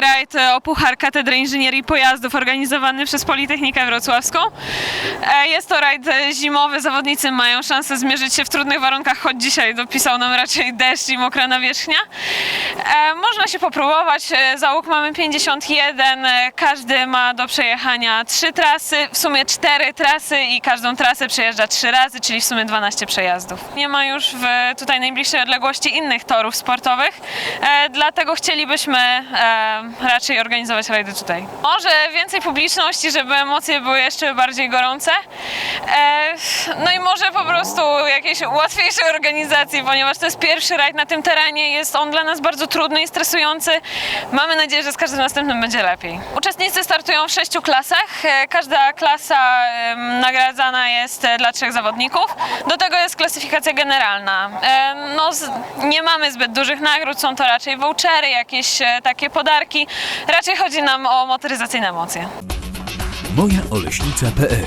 rajd e, o Puchar Katedry Inżynierii Pojazdów organizowany przez Politechnikę Wrocławską. E, Jest to rajd e, zimowy, zawodnicy mają szansę zmierzyć się w trudnych warunkach, choć dzisiaj dopisał nam raczej deszcz i mokra nawierzchnia. E, Można się popróbować, e, załóg mamy 51, e, każdy ma do przejechania trzy trasy, w sumie cztery trasy i każdą trasę przejeżdża trzy razy, czyli w sumie 12 przejazdów. Nie ma już w tutaj najbliższej odległości innych torów sportowych, dlatego chcielibyśmy raczej organizować rajdy tutaj. Może więcej publiczności, żeby emocje były jeszcze bardziej gorące. No i może po prostu jakieś łatwiejsze organizacji, ponieważ to jest pierwszy rajd na tym terenie, jest on dla nas bardzo trudny i stresujący. Mamy nadzieję, że z każdym następnym będzie lepiej. Uczestnicy startują w sześciu klasach. E, Każda klasa nagradzana jest e, dla trzech zawodników. Do tego jest klasyfikacja generalna. No, nie mamy zbyt dużych nagród, są to raczej vouchery, jakieś e, takie podarki. Raczej chodzi nam o motoryzacyjne emocje. mojaoleśnica.pl